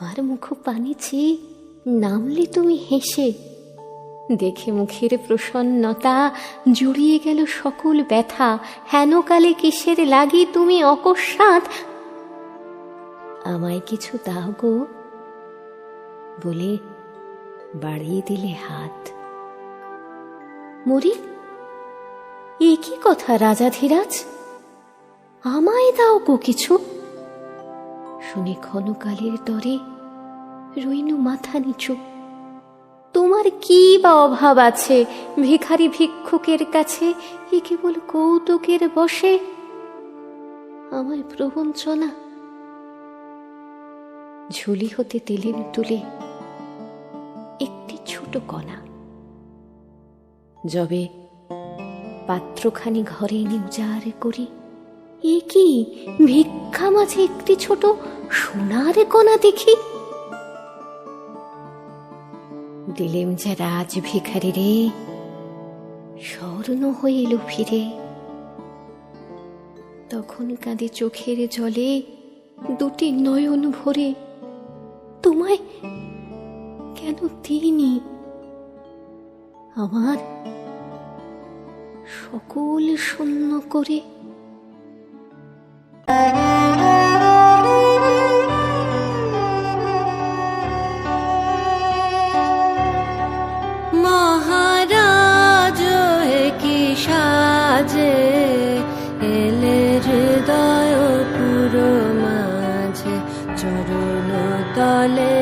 আমার মুখ পানি নামলে তুমি হেসে। দেখে মুখের প্রসন্নতা জুড়িয়ে গেল সকল ব্যথা। হেনকালে কিসের লাগি তুমি অকস্মাৎ? আমায় কিছু দাও গো। বলে বাড়িয়ে দিলে হাত। মরি এ কি কথা রাজাধিরাজ আমায় দাও গো কিছু। শুনে ক্ষণকালের তরে রইনু মাথা নিচু। তোমার কি বা অভাব আছে ভিখারি ভিক্ষুকের কাছে? এ কেবল কৌতুকের বসে। আমায় প্রবঞ্চনা। ঝুলি হতে তেলেম তুলে একটি ছোট কণা। যবে পাত্রখানি ঘরে এনে উজাড় করি। এ কি ভিক্ষা মাঝে একটি ছোট সোনার কণা দেখি? দিলেম যে রাজ ভিখারি রে, স্বর্ণ হয়ে এলো ফিরে। তখন কাঁদে চোখের জলে দুটি নয়ন ভরে। তোমায় কেন দিইনি? আমার সকল শূন্য করে সাজে এলে হৃদয় পুরো মাঝে চরণ তলে